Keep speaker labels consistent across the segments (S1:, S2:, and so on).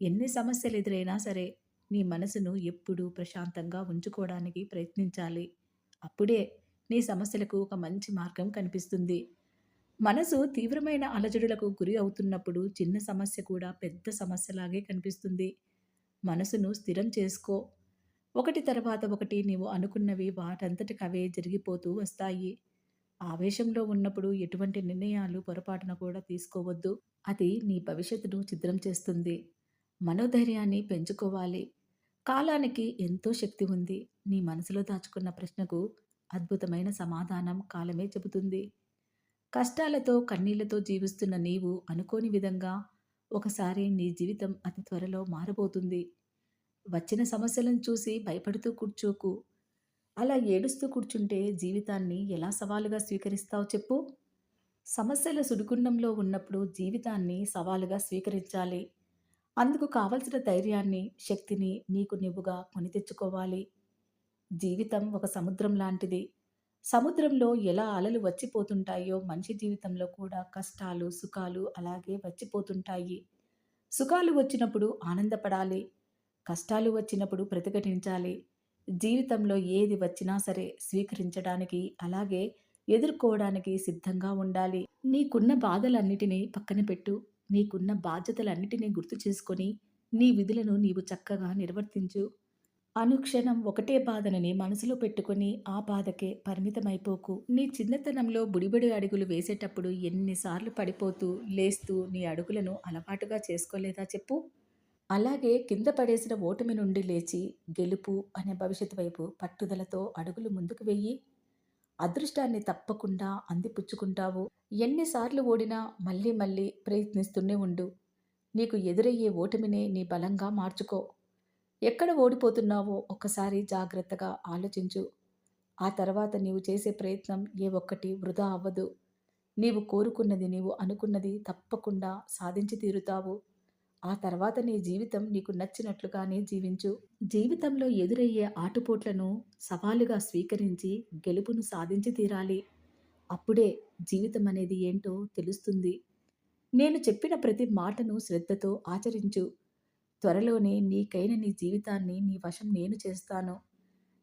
S1: ఎన్ని సమస్యలు ఎదురైనా సరే నీ మనసును ఎప్పుడూ ప్రశాంతంగా ఉంచుకోవడానికి ప్రయత్నించాలి. అప్పుడే నీ సమస్యలకు ఒక మంచి మార్గం కనిపిస్తుంది. మనసు తీవ్రమైన అలజడులకు గురి అవుతున్నప్పుడు చిన్న సమస్య కూడా పెద్ద సమస్యలాగే కనిపిస్తుంది. మనసును స్థిరం చేసుకో. ఒకటి తర్వాత ఒకటి నీవు అనుకున్నవి వాటంతటికవే జరిగిపోతూ వస్తాయి. ఆవేశంలో ఉన్నప్పుడు ఎటువంటి నిర్ణయాలు పొరపాటున కూడా తీసుకోవద్దు. అది నీ భవిష్యత్తును ఛిద్రం చేస్తుంది. మనోధైర్యాన్ని పెంచుకోవాలి. కాలానికి ఎంతో శక్తి ఉంది. నీ మనసులో దాచుకున్న ప్రశ్నకు అద్భుతమైన సమాధానం కాలమే చెబుతుంది. కష్టాలతో, కన్నీళ్ళతో జీవిస్తున్న నీవు అనుకోని విధంగా ఒకసారి నీ జీవితం అతి త్వరలో మారబోతుంది. వచ్చిన సమస్యలను చూసి భయపడుతూ కూర్చోకు. అలా ఏడుస్తూ కూర్చుంటే జీవితాన్ని ఎలా సవాలుగా స్వీకరిస్తావు చెప్పు? సమస్యల సుడిగుండంలో ఉన్నప్పుడు జీవితాన్ని సవాలుగా స్వీకరించాలి. అందుకు కావలసిన ధైర్యాన్ని, శక్తిని నీకు నువ్వుగా కొని తెచ్చుకోవాలి. జీవితం ఒక సముద్రం లాంటిది. సముద్రంలో ఎలా అలలు వచ్చిపోతుంటాయో మనిషి జీవితంలో కూడా కష్టాలు, సుఖాలు అలాగే వచ్చిపోతుంటాయి. సుఖాలు వచ్చినప్పుడు ఆనందపడాలి. కష్టాలు వచ్చినప్పుడు ప్రతిఘటించాలి. జీవితంలో ఏది వచ్చినా సరే స్వీకరించడానికి అలాగే ఎదుర్కోవడానికి సిద్ధంగా ఉండాలి. నీకున్న బాధలన్నిటినీ పక్కన పెట్టు. నీకున్న బాధ్యతలన్నిటినీ గుర్తు చేసుకొని నీ విధులను నీవు చక్కగా నిర్వర్తించు. అనుక్షణం ఒకటే బాధనని మనసులో పెట్టుకొని ఆ బాధకే పరిమితమైపోకు. నీ చిన్నతనంలో బుడిబడి అడుగులు వేసేటప్పుడు ఎన్నిసార్లు పడిపోతూ, లేస్తూ నీ అడుగులను అలవాటుగా చేసుకోలేదా చెప్పు? అలాగే కింద పడేసిన ఓటమి నుండి లేచి గెలుపు అనే భవిష్యత్తు వైపు పట్టుదలతో అడుగులు ముందుకు వెయ్యి. అదృష్టాన్ని తప్పకుండా అందిపుచ్చుకుంటావు. ఎన్నిసార్లు ఓడినా మళ్ళీ మళ్ళీ ప్రయత్నిస్తూనే ఉండు. నీకు ఎదురయ్యే ఓటమినే నీ బలంగా మార్చుకో. ఎక్కడ ఓడిపోతున్నావో ఒక్కసారి జాగ్రత్తగా ఆలోచించు. ఆ తర్వాత నీవు చేసే ప్రయత్నం ఏ ఒక్కటి వృధా అవ్వదు. నీవు కోరుకున్నది, నీవు అనుకున్నది తప్పకుండా సాధించి తీరుతావు. ఆ తర్వాత నీ జీవితం నీకు నచ్చినట్లుగానే జీవించు. జీవితంలో ఎదురయ్యే ఆటుపోట్లను సవాలుగా స్వీకరించి గెలుపును సాధించి తీరాలి. అప్పుడే జీవితం అనేది ఏంటో తెలుస్తుంది. నేను చెప్పిన ప్రతి మాటను శ్రద్ధతో ఆచరించు. త్వరలోనే నీకైన నీ జీవితాన్ని నీ వశం నేను చేస్తాను.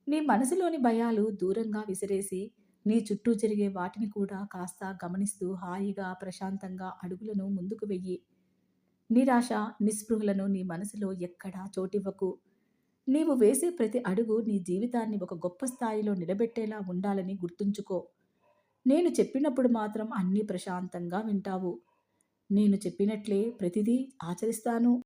S1: నీ మనసులోని భయాలు దూరంగా విసిరేసి నీ చుట్టూ జరిగే వాటిని కూడా కాస్త గమనిస్తూ హాయిగా, ప్రశాంతంగా అడుగులను ముందుకు వెయ్యి. నిరాశ, నిస్పృహలను నీ మనసులో ఎక్కడా చోటివ్వకు. నీవు వేసే ప్రతి అడుగు నీ జీవితాన్ని ఒక గొప్ప స్థాయిలో నిలబెట్టేలా ఉండాలని గుర్తుంచుకో. నేను చెప్పినప్పుడు మాత్రం అన్నీ ప్రశాంతంగా వింటావు. నేను చెప్పినట్లే ప్రతిదీ ఆచరిస్తాను.